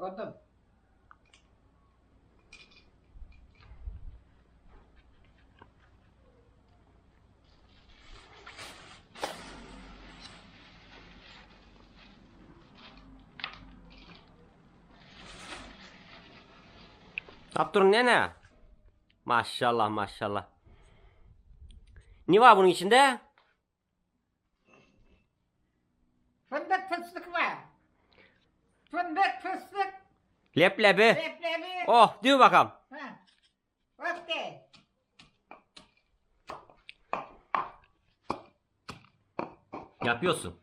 Koydum. Abdurun ne ne? Maşallah maşallah. Ne var bunun içinde? Fındık fıstık var. Fındık fıstık. Leblebi. Leblebi. Oh diyor bakalım. Ha. De. Yapıyorsun.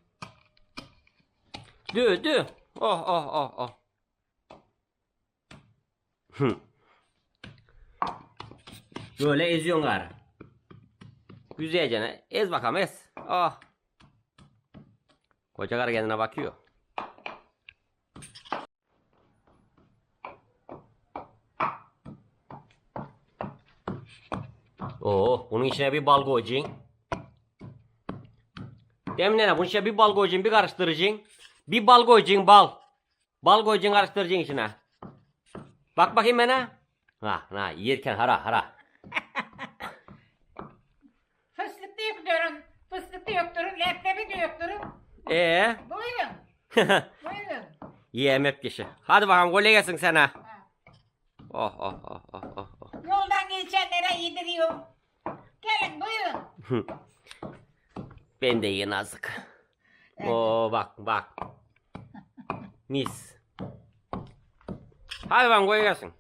Dü dü. Oh oh oh oh. Hı. Böyle eziyorsun gari. Güzelce ez bakalım ez. Oh. Koca karı kendine bakıyor. Oo, bunun içine bir bal koyacaksın. Demine bunun içine bir bal koyacaksın, bir karıştıracaksın. Bir bal koyacaksın, bal. Bal koyacaksın, karıştıracaksın içine. Bak bakayım bana. Ha, ha, yerken hara hara. Fıstık da yok durun. Fıstık da yok durun. Leblebi de yok durun. Ee, Buyurun. Buyurun. yiyem hep kişi. Hadi bakalım kolay gelsin sana. Ha. Oh oh oh oh oh. oh. Yoldan geçenlere yediriyorum. Gelin buyurun. Ben de iyi nazık. Oo bak bak. Mis. Hadi kolay gelsin.